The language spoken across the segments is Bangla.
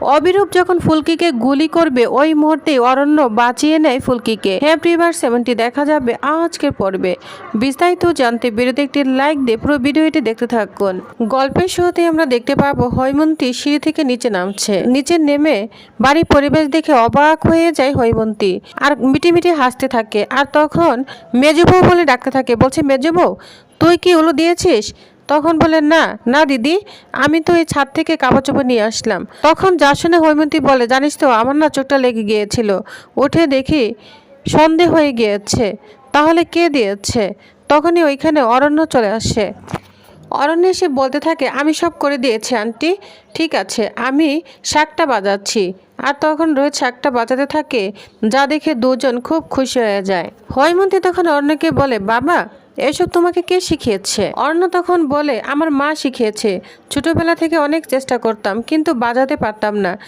অবিরূপ যখন ফুলকিকে গুলি করবে, ওই মুহূর্তে অরণ্য বাঁচিয়ে নেয় ফুলকিকে। হ্যাঁ প্রিভার সেভেনটি দেখা যাবে আজকের পর্বে। বিস্তারিত জানতে ভিডিওতে একটি লাইক দিয়ে পুরো ভিডিওটি দেখতে থাকুন। গল্পের শুরুতে আমরা দেখতে পাবো হৈমন্তী সিঁড়ি থেকে নিচে নামছে। নিচে নেমে বাড়ির পরিবেশ দেখে অবাক হয়ে যায় হৈমন্তী। আর মিটি মিটি হাসতে থাকে। আর তখন মেজবউ বলে ডাকতে থাকে, বলছে, মেজবউ, তুই কি ওলো দিয়েছিস? তখন বলেন, না না দিদি, আমি তো এই ছাদ থেকে কাপড় চোপড় নিয়ে আসলাম। তখন যা শুনে হৈমন্তী বলে, জানিস তো, আমার না চোখটা লেগে গিয়েছিল। উঠে দেখি সন্ধে হয়ে গিয়েছে। তাহলে কে দিয়েছে? তখনই ওইখানে অরণ্য চলে আসে। অরণ্য এসে বলতে থাকে, আমি সব করে দিয়েছি, আন্টি। ঠিক আছে, আমি শাকটা বাজাচ্ছি। আর তখন রোহিত শাকটা বাজাতে থাকে, যা দেখে দুজন খুব খুশি হয়ে যায়। হৈমন্তী তখন অরণ্যকে বলে, বাবা, এসব তোমাকে কে শিখিয়েছে? অর্ণ তখন বলে, আমার মা শিখিয়েছে। ছোটবেলা থেকে অনেক চেষ্টা করতাম, কিন্তু বাজাতে পারতাম না।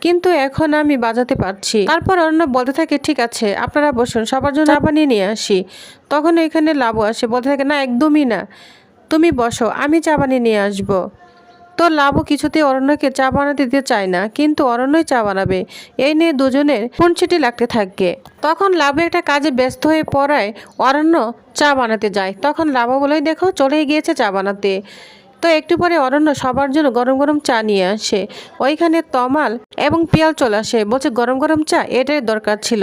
কিন্তু এখন আমি বাজাতে পারছি। তারপর অর্ণ বলতে থাকে, ঠিক আছে, আপনারা বসুন, সবার জন্য চা বানিয়ে নিয়ে আসি। তখন এখানে লাভ আসে, বলতে থাকে, না, একদমই না। তুমি বসো, আমি চা বানিয়ে নিয়ে আসব। তো লাভও কিছুতেই অরণ্যকে চা বানাতে দিতে চায় না, কিন্তু অরণ্যই চা বানাবে। এই নিয়ে দুজনের খুনছিটি লাগতে থাকে। তখন লাভ একটা কাজে ব্যস্ত হয়ে পড়ায় অরণ্য চা বানাতে যায়। তখন লাভ বলেই দেখো, চলেই গিয়েছে চা বানাতে। তো একটু পরে অরণ্য সবার জন্য গরম গরম চা নিয়ে আসে। ওইখানে তমাল এবং পিয়াল চলে আসে। বলছে, গরম গরম চা, এটাই দরকার ছিল।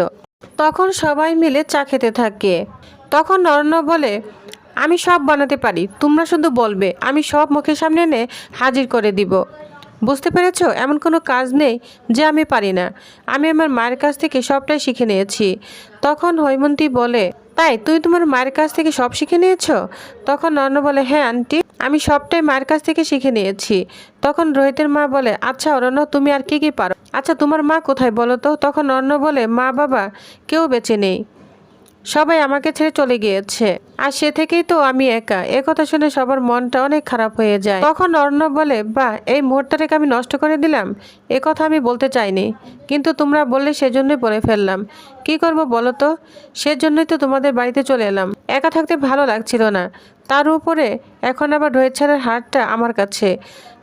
তখন সবাই মিলে চা খেতে থাকে। তখন অরণ্য বলে আমি সব বানাতে পারি, তোমরা শুধু বলবে, আমি সব মুখের সামনে এনে হাজির করে দিব। বুঝতে পেরেছ? এমন কোনো কাজ নেই যে আমি পারি না। আমি আমার মায়ের কাছ থেকে সবটাই শিখে নিয়েছি। তখন হৈমন্তী বলে, তাই তুই তোমার মায়ের কাছ থেকে সব শিখে নিয়েছ? তখন অন্য বলে হ্যাঁ আন্টি, আমি সবটাই মায়ের কাছ থেকে শিখে নিয়েছি। তখন রোহিতের মা বলে আচ্ছা অরণ্য, তুমি আর কি কি পারো? আচ্ছা তোমার মা কোথায় বলো তো? তখন অন্য বলে, মা বাবা, কেউ বেঁচে নেই। সবাই আমাকে ছেড়ে চলে গিয়েছে। আর সে থেকেই তো আমি একা। এ কথা শুনে সবার মনটা অনেক খারাপ হয়ে যায়। তখন অর্ণব বলে, বা, এই মুহূর্তটাকে আমি নষ্ট করে দিলাম? এ কথা আমি বলতে চাইনি। কিন্তু তোমরা বললে সেজন্যই বলে ফেললাম। কি করব বলো তো? সেজন্যই তো তোমাদের বাড়িতে চলে এলাম। একা থাকতে ভালো লাগছিল না। তার উপরে এখন আবার রোহিত ছাড়ের হারটা আমার কাছে।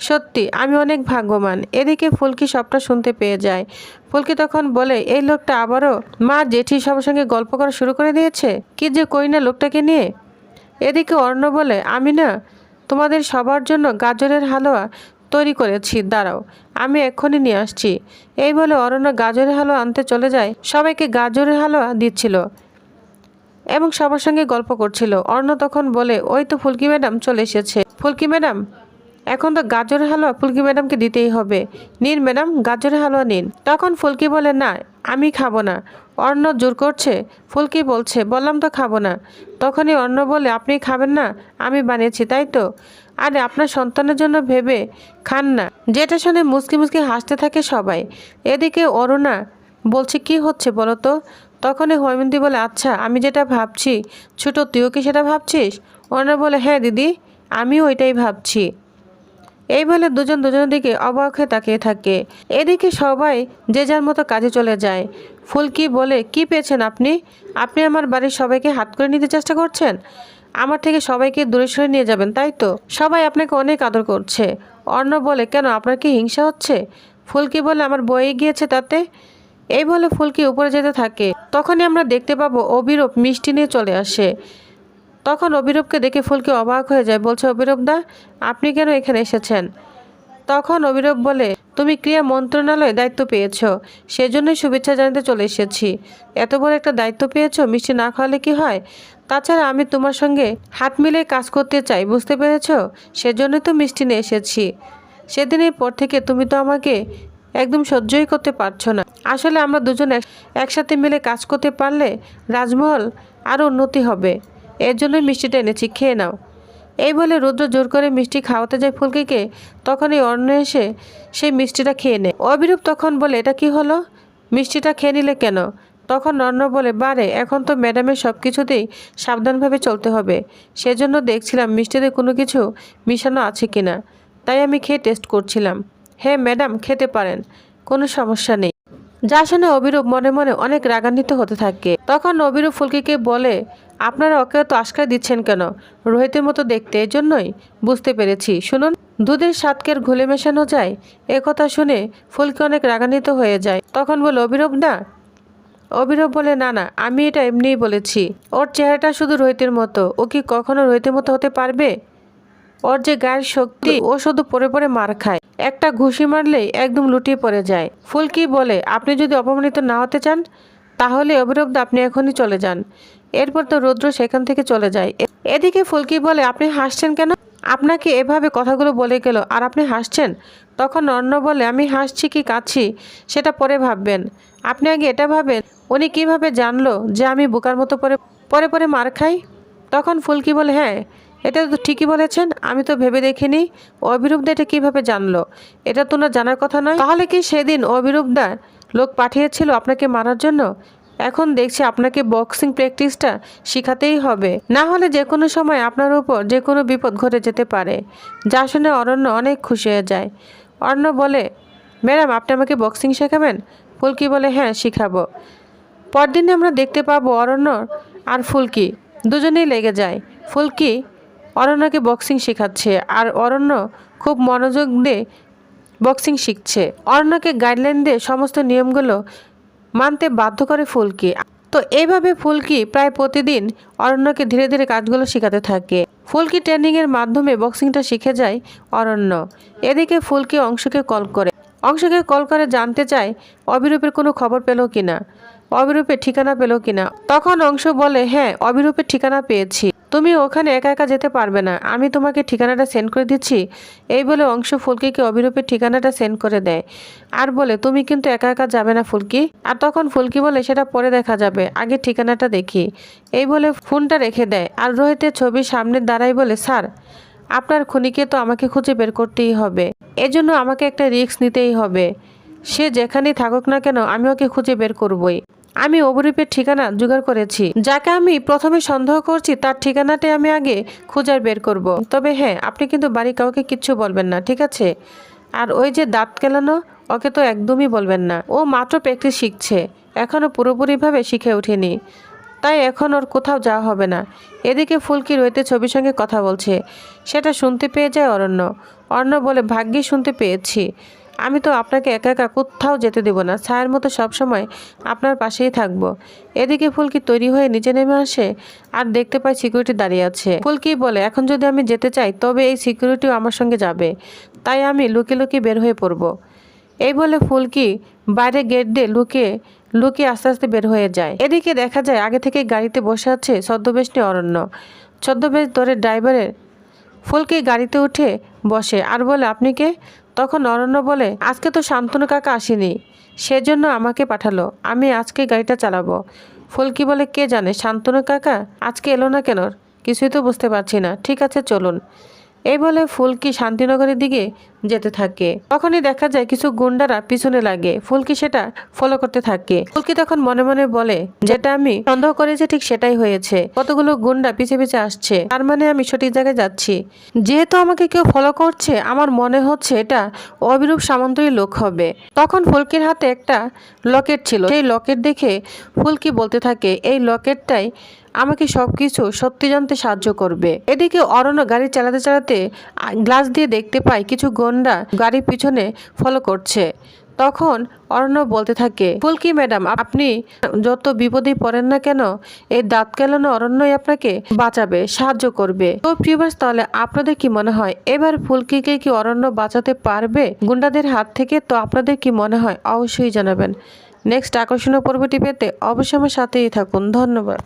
সত্যি, আমি অনেক ভাগ্যবান। এদিকে ফুলকি সবটা শুনতে পেয়ে যায়। ফুলকি তখন বলে, এই লোকটা আবারও মা জেঠি সবার সঙ্গে গল্প করা শুরু করে দিয়েছে? কি যে কই না লোকটাকে নিয়ে? এদিকে অর্ণ বলে, আমি না, তোমাদের সবার জন্য গাজরের হালুয়া তৈরি করেছি। দাঁড়াও, আমি এক্ষুনি নিয়ে আসছি। এই বলে অরণ্য গাজরের হালুয়া আনতে চলে যায়। সবাইকে গাজরের হালুয়া দিচ্ছিল। এবং সবার সঙ্গে গল্প করছিল। অর্ণ তখন বলে, ওই তো ফুলকি ম্যাডাম চলে এসেছে। ফুলকি ম্যাডাম, এখন তো গাজরের হালুয়া ফুলকি ম্যাডামকে দিতেই হবে। নিন ম্যাডাম, গাজরের হালুয়া নিন। তখন ফুলকি বলে, না, আমি খাব না। অর্ণ জোর করছে। ফুলকি বলছে, বললাম তো খাব না। তখনই অর্ণ বলে, আপনি খাবেন না, আমি বানিয়েছি, তাই তো? আরে, আপনার সন্তানের জন্য ভেবে খান না। যেটা শুনে মুসকি মুসকি হাসতে থাকে সবাই। এদিকে অরুণা বলছে, কি হচ্ছে বলো তো? তখনই হৈমন্তী বলে আচ্ছা আমি যেটা ভাবছি, ছোট, তুইও কি সেটা ভাবছিস? অর্ণা বলে হ্যাঁ দিদি, আমিও ওইটাই ভাবছি। এই বলে দুজন দুজনের দিকে অবাক হয়ে তাকিয়ে থাকে। এদিকে সবাই যে যার মতো কাজে চলে যায়। ফুলকি বলে, কি পেয়েছেন আপনি? আপনি আমার বাড়ির সবাইকে হাত করে নিতে চেষ্টা করছেন? আমার থেকে সবাইকে দূরে সরে নিয়ে যাবেন, তাই তো? সবাই আপনাকে অনেক আদর করছে। অর্ণ বলে, কেন, আপনার কি হিংসা হচ্ছে? ফুলকি বলে, আমার বয়ে গিয়েছে তাতে। এই বলে ফুলকি উপরে যেতে থাকে। তখনই আমরা দেখতে পাবো অবিরূপ মিষ্টি নিয়ে চলে আসে। তখন অবিরূপকে দেখে ফুলকি অবাক হয়ে যায়, বলছে অবিরূপ দা, আপনি কেন এখানে এসেছেন? তখন অবিরূপ বলে, তুমি ক্রিয়া মন্ত্রণালয়ে দায়িত্ব পেয়েছ, সেজন্যই শুভেচ্ছা জানাতে চলে এসেছি। এত বড় একটা দায়িত্ব পেয়েছ, মিষ্টি না খাওয়ালে কি হয়? তাছাড়া আমি তোমার সঙ্গে হাত মিলিয়ে কাজ করতে চাই, বুঝতে পেরেছ? সেজন্যই তো মিষ্টি নিয়ে এসেছি। সেদিনের পর থেকে তুমি তো আমাকে একদম সহ্যই করতে পারছ না। আসলে আমরা দুজন এক- একসাথে মিলে কাজ করতে পারলে রাজমহল আরও উন্নতি হবে। এর জন্যই মিষ্টিটা এনেছি, খেয়ে নাও। এই বলে রুদ্র জোর করে মিষ্টি খাওয়াতে যায় ফুলকিকে। তখনই অন্য এসে সেই মিষ্টিটা খেয়ে নেয়। অবিরূপ তখন বলে, এটা কি হলো? মিষ্টিটা খেয়ে নিলে কেন? তখন অন্য বলে, বারে, এখন তো ম্যাডামের সব কিছুতেই সাবধানভাবে চলতে হবে। সেজন্য দেখছিলাম মিষ্টিতে কোনো কিছু মিশানো আছে কিনা। তাই আমি খেয়ে টেস্ট করছিলাম। হ্যাঁ ম্যাডাম, খেতে পারেন, কোনো সমস্যা নেই। যা শুনে অবিরূপ মনে মনে অনেক রাগান্বিত হতে থাকে। তখন অবিরূপ ফুলকিকে বলে, আপনারা ওকে তো আশকায় দিচ্ছেন কেন? রোহিতের মতো দেখতে এই জন্যই। বুঝতে পেরেছি। শুনুন দুধের স্বাদকের ঘুলে মেশানো যায়, এ কথা শুনে ফুলকি অনেক রাগান্বিত হয়ে যায়। তখন বলে অবিরূপ না? অবিরূপ বলে, না না, আমি এটা এমনিই বলেছি। ওর চেহারাটা শুধু রোহিতের মতো। ও কি কখনো রোহিতের মতো হতে পারবে? ওর যে গায়ের শক্তি ও শুধু পরে পরে মার খায়। একটা ঘুষি মারলেই একদম লুটিয়ে পড়ে যায়। ফুলকি বলে, আপনি যদি অপমানিত না হতে চান, তাহলে অবিরূপ দা আপনি এখনই চলে যান। এরপর তো রৌদ্র সেখান থেকে চলে যায়। এদিকে ফুলকি বলে, আপনি হাসছেন কেন? আপনাকে এভাবে কথাগুলো বলে গেল আর আপনি হাসছেন? তখন অন্য বলে, আমি হাসছি কি কাঁদছি, সেটা পরে ভাববেন। আপনি আগে এটা ভাবেন, উনি কীভাবে জানলো যে আমি বোকার মতো পরে পরে পরে মার খাই? তখন ফুলকি বলে হ্যাঁ এটা তো ঠিকই বলেছেন, আমি তো ভেবে দেখিনি। অবিরূপদা এটা কীভাবে জানলো? এটা তো না জানার কথা নয়। তাহলে কি সেদিন অবিরূপদা লোক পাঠিয়েছিল আপনাকে মারার জন্য? এখন দেখছি আপনাকে বক্সিং প্র্যাকটিসটা শেখাতেই হবে। না হলে যে কোনো সময় আপনার উপর যে কোনো বিপদ ঘটে যেতে পারে। যা শুনে অরণ্য অনেক খুশি হয়ে যায়। অরণ্য বলে, ম্যাডাম, আপনি আমাকে বক্সিং শেখাবেন? ফুলকি বলে হ্যাঁ শিখাবো। পরদিনে আমরা দেখতে পাবো অরণ্য আর ফুলকি। দুজনেই লেগে যায়। ফুলকি অরণ্যকে বক্সিং শেখাচ্ছে, আর অরণ্য খুব মনোযোগ দিয়ে বক্সিং শিখছে। অরণ্যকে গাইডলাইন দিয়ে সমস্ত নিয়মগুলো মানতে বাধ্য করে ফুলকি। তো এইভাবে ফুলকি প্রায় প্রতিদিন অরণ্যকে ধীরে ধীরে কাজগুলো শেখাতে থাকে। ফুলকি ট্রেনিংয়ের মাধ্যমে বক্সিংটা শিখে যায় অরণ্য। এদিকে ফুলকি অংশকে কল করে। অংশকে কল করে জানতে চায় অবিরূপের কোনো খবর পেল কিনা, অবিরূপের ঠিকানা পেল কিনা। তখন অংশ বলে হ্যাঁ অবিরূপের ঠিকানা পেয়েছি। তুমি ওখানে একা একা যেতে পারবে না। আমি তোমাকে ঠিকানাটা সেন্ড করে দিচ্ছি। এই বলে অংশ ফুলকিকে অবিরূপের ঠিকানাটা সেন্ড করে দেয়। আর বলে, তুমি কিন্তু একা একা যাবে না ফুলকি? আর তখন ফুলকি বলে, সেটা পরে দেখা যাবে। আগে ঠিকানাটা দেখি। এই বলে ফোনটা রেখে দেয়। আর রোহিতের ছবি সামনে দাঁড়াই বলে, স্যার, আপনার খুনিকে তো আমাকে খুঁজে বের করতেই হবে। এজন্য আমাকে একটা রিস্ক নিতেই হবে। সে যেখানেই থাকুক না কেন, আমি ওকে খুঁজে বের করবই। আমি অবরূপের ঠিকানা জোগাড় করেছি। যাকে আমি প্রথমে সন্দেহ করছি, তার ঠিকানাটাই আমি আগে খুঁজার বের করব। তবে হ্যাঁ আপনি কিন্তু বাড়ি কাউকে কিচ্ছু বলবেন না, ঠিক আছে? আর ওই যে দাঁত কেলানো, ওকে তো একদমই বলবেন না। ও মাত্র প্র্যাকটিস শিখছে এখনও পুরোপুরিভাবে শিখে ওঠেনি। তাই এখন ওর কোথাও যাওয়া হবে না। এদিকে ফুলকি রইতে ছবির সঙ্গে কথা বলছে। সেটা শুনতে পেয়ে যায় অরণ্য। অরণ্য বলে, ভাগ্যে শুনতে পেয়েছি। আমি তো আপনাকে একা একা কোথাও যেতে দেব না। ছায়ের মতো সবসময় আপনার পাশেই থাকব। এদিকে ফুলকি তৈরি হয়ে নিচে নেমে আসে আর দেখতে পাই সিকিউরিটি দাঁড়িয়ে আছে। ফুলকি বলে, এখন যদি আমি যেতে চাই, তবে এই সিকিউরিটিও আমার সঙ্গে যাবে। তাই আমি লুকিয়ে লুকিয়ে বের হয়ে পড়ব। এই বলে ফুলকি বাইরে গেট দিয়ে লুকিয়ে লুকিয়ে আস্তে আস্তে বের হয়ে যায়। এদিকে দেখা যায়, আগে থেকে গাড়িতে বসে আছে ছদ্মবেশনী অরণ্য। ছদ্মবেশ ধরে ড্রাইভারের, ফুলকি গাড়িতে উঠে বসে। আর বলে, আপনি কে? তখন অরণ্য বলে, আজকে তো শান্তনু কাকা আসেনি, সেজন্য আমাকে পাঠালো। আমি আজকে গাড়িটা চালাবো। ফুলকি বলে, কে জানে, শান্তনু কাকা? আজকে এলো না কেন? কিছুই তো বুঝতে পারছি না। ঠিক আছে, চলুন। এই বলে ফুলকি শান্তিনগরের দিকে যেতে থাকে। তখনই দেখা যায় কিছু গুন্ডারা পিছনে লাগে। ফুলকি সেটা ফলো করতে থাকে। ফুলকি তখন মনে মনে বলে, যেটা আমি সন্দেহ করেছি ঠিক সেটাই হয়েছে। কতগুলো গুন্ডা পিছে পিছে আসছে। তার মানে আমি সঠিক জায়গায় যাচ্ছি। যেহেতু আমাকে কেউ ফলো করছে, আমার মনে হচ্ছে এটা অবিরূপ সামন্তরী লোক হবে। তখন ফুলকির হাতে একটা লকেট ছিল। সেই লকেট দেখে ফুলকি বলতে থাকে, এই লকেটটাই আমাকে সবকিছু সত্যি জানতে সাহায্য করবে। এদিকে অরণ্য গাড়ি চালাতে চালাতে গ্লাস দিয়ে দেখতে পায় কিছু গন্ডা গাড়ির পিছনে ফলো করছে। তখন অরণ্য বলতে থাকে, ফুলকি ম্যাডাম, আপনি যত বিপদেই পড়েন না কেন, এই দাঁত কেলানো অরণ্যই আপনাকে বাঁচাবে, সাহায্য করবে। তো প্রিয়বাস তাহলে আপনাদের কি মনে হয়, এবার ফুলকিকে কি অরণ্য বাঁচাতে পারবে? গুন্ডাদের হাত থেকে তো আপনাদের কি মনে হয়, অবশ্যই জানাবেন। নেক্সট আকর্ষণীয় পর্বটি পেতে অবশ্যই আমার সাথেই থাকুন। ধন্যবাদ।